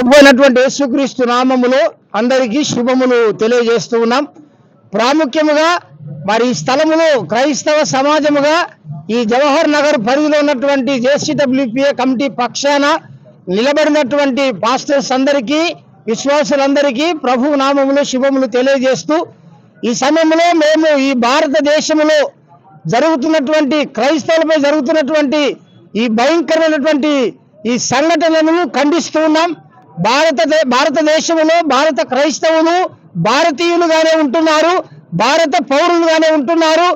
ప్రభువైనటువంటి యేసుక్రీస్తు నామములో అందరికీ శుభములు తెలియజేస్తూ ఉన్నాం. ప్రాముఖ్యముగా మరి ఈ స్థలములో క్రైస్తవ సమాజముగా ఈ జవహర్ నగర్ పరిధిలో ఉన్నటువంటి జేసీడబ్ల్యూపీఏ కమిటీ పక్షాన నిలబడినటువంటి పాస్టర్స్ అందరికీ విశ్వాసులందరికీ ప్రభు నామములో శుభములు తెలియజేస్తూ ఈ సమయంలో మేము ఈ భారతదేశంలో జరుగుతున్నటువంటి క్రైస్తవులపై జరుగుతున్నటువంటి ఈ భయంకరమైనటువంటి ఈ సంఘటనలను ఖండిస్తూ ఉన్నాం. భారత భారతదేశంలో భారత క్రైస్తవులు భారతీయులుగానే ఉంటున్నారు భారత పౌరులుగానే ఉంటున్నారు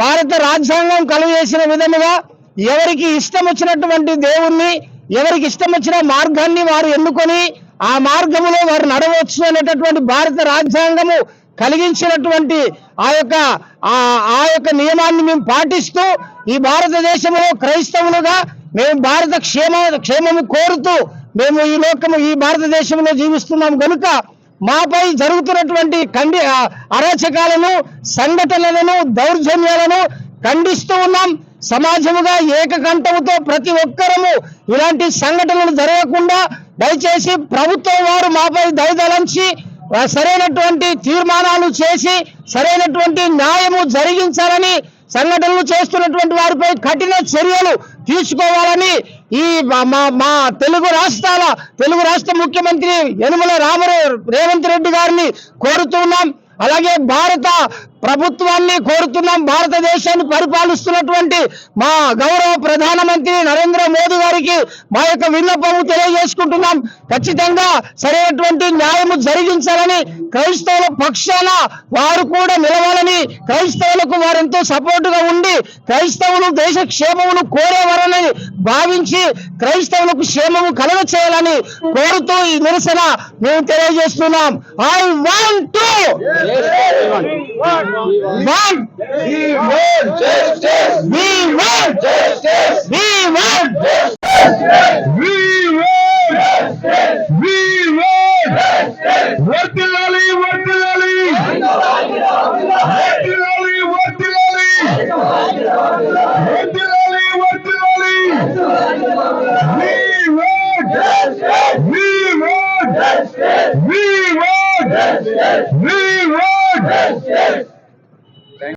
భారత రాజ్యాంగం కలుగజేసిన విధముగా ఎవరికి ఇష్టం వచ్చినటువంటి దేవుణ్ణి ఎవరికి ఇష్టం వచ్చిన మార్గాన్ని వారు ఎన్నుకొని ఆ మార్గములో వారు నడవచ్చు అనేటటువంటి భారత రాజ్యాంగము కలిగించినటువంటి ఆ యొక్క ఆ ఆ యొక్క నియమాన్ని మేము పాటిస్తూ ఈ భారతదేశంలో క్రైస్తవులుగా మేము భారత క్షేమ క్షేమము కోరుతూ మేము ఈ లోకము ఈ భారతదేశంలో జీవిస్తున్నాం కనుక మాపై జరుగుతున్నటువంటి ఖండి అరాచకాలను సంఘటనలను దౌర్జన్యాలను ఖండిస్తూ ఉన్నాం. సమాజముగా ఏకకంఠముతో ప్రతి ఒక్కరము ఇలాంటి సంఘటనలు జరగకుండా దయచేసి ప్రభుత్వం వారు మాపై దయదలంచి సరైనటువంటి తీర్మానాలు చేసి సరైనటువంటి న్యాయము జరిగించాలని సంఘటనలు చేస్తున్నటువంటి వారిపై కఠిన చర్యలు తీసుకోవాలని ఈ మా- మా మా తెలుగు రాష్ట్రాల తెలుగు రాష్ట్ర ముఖ్యమంత్రి యనుమల రామరే రేవంత్ రెడ్డి గారిని కోరుతున్నాం. అలాగే భారత ప్రభుత్వాన్ని కోరుతున్నాం భారతదేశాన్ని పరిపాలిస్తున్నటువంటి మా గౌరవ ప్రధానమంత్రి నరేంద్ర మోదీ గారికి మా యొక్క విన్నపము తెలియజేసుకుంటున్నాం. ఖచ్చితంగా సరైనటువంటి న్యాయము జరిగించాలని క్రైస్తవుల పక్షాన వారు కూడా నిలవాలని క్రైస్తవులకు వారెంతో సపోర్టుగా ఉండి క్రైస్తవులు దేశ క్షేమమును కోరేవారని భావించి క్రైస్తవులకు క్షేమము కలగ చేయాలని కోరుతూ ఈ నిరసన మేము తెలియజేస్తున్నాం. I want to We run, we want justice. We want justice. We want justice. We want justice. We want justice. Vartilali, vartilali. Vartilali, vartilali. Vartilali, vartilali. We want justice. We want justice. We want justice. We run. justice.